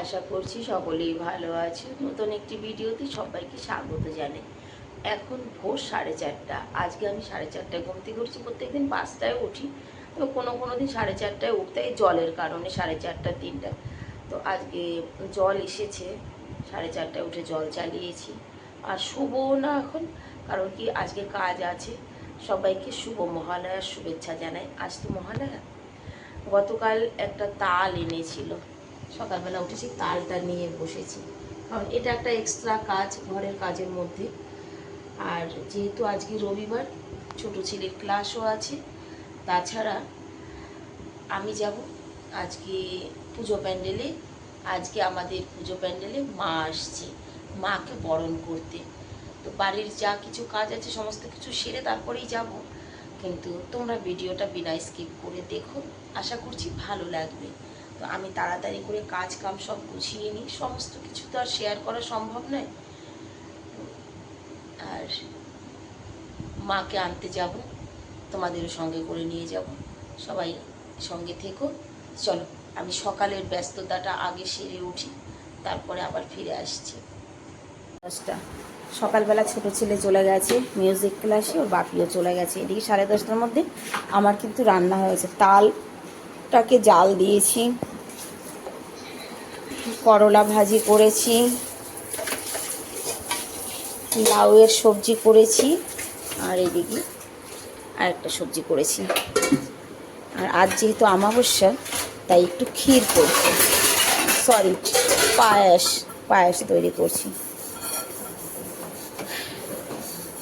আশা করছি সকলেই ভালো আছে। নতুন একটি ভিডিওতে সবাইকে স্বাগত জানাই। এখন ভোর সাড়ে চারটা। আজকে আমি সাড়ে চারটায় ঘুমতে উঠছি, প্রত্যেকদিন পাঁচটায় উঠি। তো কোনো কোনো দিন সাড়ে চারটায় উঠতে জলের কারণে সাড়ে চারটা, তিনটা। তো আজকে জল এসেছে, সাড়ে চারটায় উঠে জল চালিয়েছি। আর শুভ না এখন, কারণ কি আজকে কাজ আছে। সবাইকে শুভ মহালয়ার শুভেচ্ছা জানাই। আজ তো মহালয়া। গতকাল একটা তাল এনেছিল। সকালবেলা উঠেছি, তালটা নিয়ে বসেছি। কারণ এটা একটা এক্সট্রা কাজ ঘরের কাজের মধ্যে। আর যেহেতু আজকে রবিবার, ছোট ছেলের ক্লাসও আছে, তাছাড়া আমি যাব আজকে পুজো প্যান্ডেলে আজকে আমাদের পুজো প্যান্ডেলে মা আসছে, মাকে বরণ করতে। তো বাড়ির যা কিছু কাজ আছে, সমস্ত কিছু সেরে তারপরেই যাব। কিন্তু তোমরা ভিডিওটা বিনা স্কিপ করে দেখো। আশা করছি ভালো লাগবে। আমি তাড়াতাড়ি করে কাজ কাম সব গুছিয়ে নিই। সমস্ত কিছু তো আর শেয়ার করা সম্ভব নয়। আর মাকে আনতে যাব, তোমাদেরও সঙ্গে করে নিয়ে যাব। সবাই সঙ্গে থেকো। চলো, আমি সকালের ব্যস্ততাটা আগে সেরে উঠি, তারপরে আবার ফিরে আসছি। দশটা। সকালবেলা ছোট ছেলে চলে গেছে মিউজিক ক্লাসে ওর বাপিও চলে গেছে। এদিকে সাড়ে দশটার মধ্যে আমার কিন্তু রান্না হয়েছে। তালটাকে জাল দিয়েছি। করলা ভাজি করেছি, লাউয়ের সবজি করেছি, আর এদিকে আর একটা সবজি করেছি। আর আজ যেহেতু আমাবস্যা তাই একটু ক্ষীর করছি। সরি পায়েস পায়েস তৈরি করছি।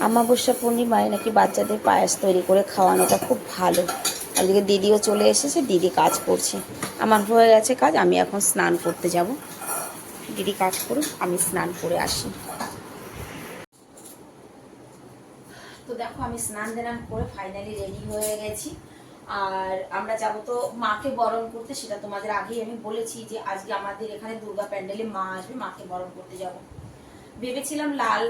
আমাবস্যা পূর্ণিমায় নাকি বাচ্চাদের পায়েস তৈরি করে খাওয়ানোটা খুব ভালো। ওদিকে দিদিও চলে এসেছে, দিদি কাজ করছে। আমার হয়ে গেছে কাজ, আমি এখন স্নান করতে যাব। দিদি কাজ করুক, আমি স্নান করে আসি। তো দেখো, আমি স্নান দান করে ফাইনালি রেডি হয়ে গেছি। আর আমরা যাব তো মাকে বরণ করতে, সেটা তোমাদের আগেই আমি বলেছি যে আজকে আমাদের এখানে দুর্গা প্যান্ডেলে মা আসবে, মাকে বরণ করতে যাব। ভেবেছিলাম লাল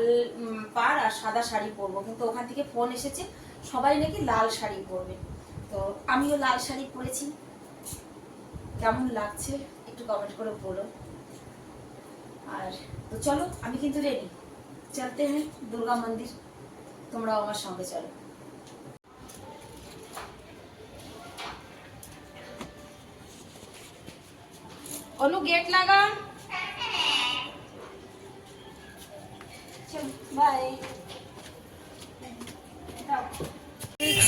পাড় আর সাদা শাড়ি পরবো, কিন্তু ওখান থেকে ফোন এসেছে, সবাই নাকি লাল শাড়ি পরবে। তো আমিও লাল শাড়ি পরেছি। কেমন লাগছে একটু কমেন্ট করে বলো। আর তো চলো, আমি কিন্তু রেডি চলতে হ্যাঁ দুর্গা মন্দির। তোমরাও আমার সঙ্গে চলো। অনু গেট লাগা বাই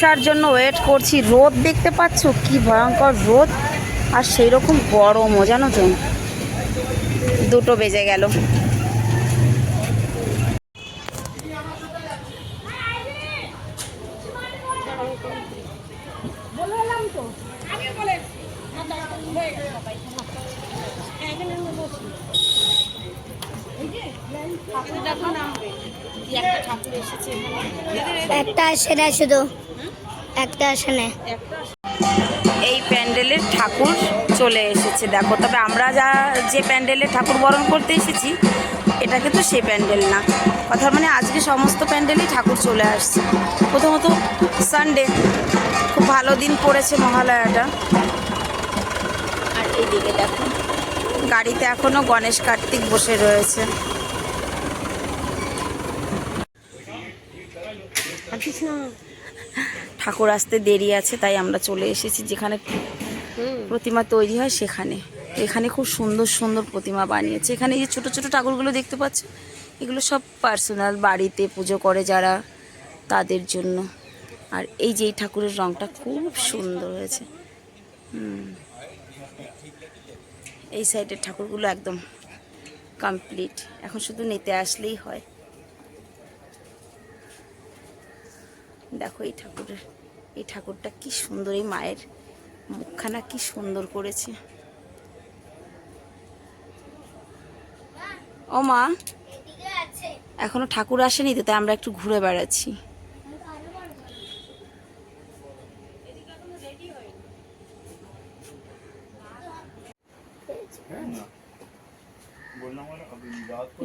রিক্সার জন্য ওয়েট করছি। রোদ দেখতে পাচ্ছ? কি ভয়ঙ্কর রোদ। আর সেই রকম গরমও, জানো তো। দুটো বেজে গেল। একটা না শুধু। একটা আসে না। এই প্যান্ডেলের ঠাকুর চলে এসেছে দেখো। তবে আমরা যা যে প্যান্ডেলে ঠাকুর বরণ করতে এসেছি এটা কিন্তু সে প্যান্ডেল না। কথা মানে আজকে সমস্ত প্যান্ডেলেই ঠাকুর চলে আসছে। প্রথমত সানডে খুব ভালো দিন পড়েছে মহালয়াটা। আর এইদিকে দেখো। গাড়িতে এখনও গণেশ কার্তিক বসে রয়েছে। ঠাকুর আসতে দেরি আছে তাই আমরা চলে এসেছি যেখানে প্রতিমা তৈরি হয় সেখানে। এখানে খুব সুন্দর সুন্দর প্রতিমা বানিয়েছে। এখানে এই যে ছোটো ছোটো ঠাকুরগুলো দেখতে পাচ্ছ এগুলো সব পার্সোনাল বাড়িতে পুজো করে যারা তাদের জন্য। আর এই যে এই ঠাকুরের রংটা খুব সুন্দর হয়েছে। এই সাইডের ঠাকুরগুলো একদম কমপ্লিট এখন শুধু নিতে আসলেই হয়। দেখো এই ঠাকুরের, এই ঠাকুরটা কি সুন্দর, এই মায়ের মুখখানা কি সুন্দর করেছে। ও মা, এখনও ঠাকুর আসেনি তো, তাই আমরা একটু ঘুরে বেড়াচ্ছি।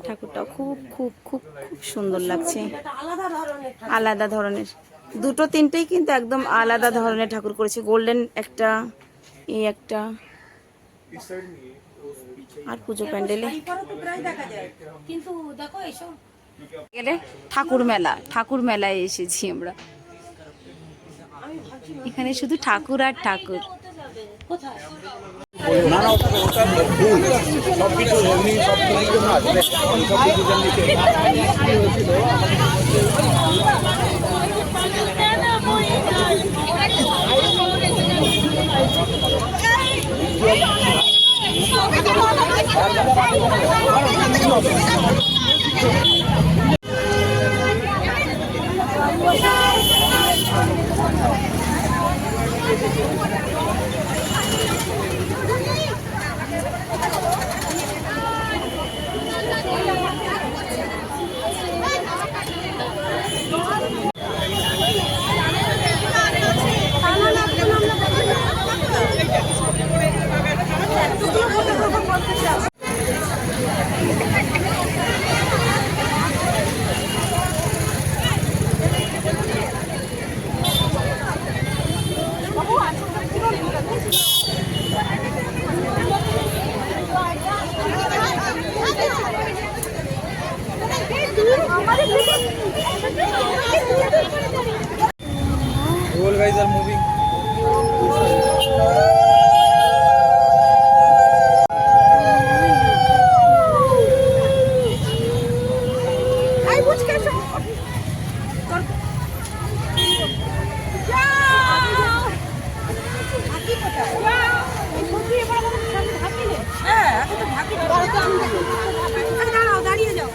ঠাকুরটা খুব খুব খুব খুব সুন্দর লাগছে। আলাদা ধরনের। দুটো তিনটেই কিন্তু একদম আলাদা ধরনের ঠাকুর করেছে গোল্ডেন একটা এই একটা আর পুজো প্যান্ডেলে কিন্তু দেখো এসব গেলে ঠাকুর মেলা ঠাকুর মেলায় এসেছি আমরা এখানে শুধু ঠাকুর আর ঠাকুর না না ওটা দাঁড়িয়ে যাও।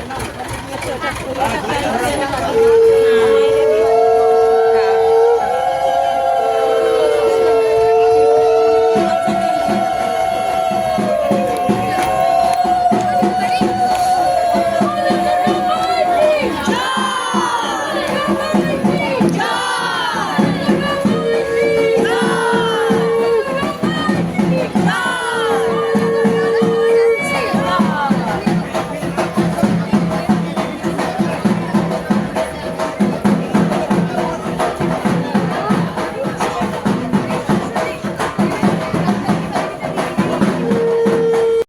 よろしくお願いします。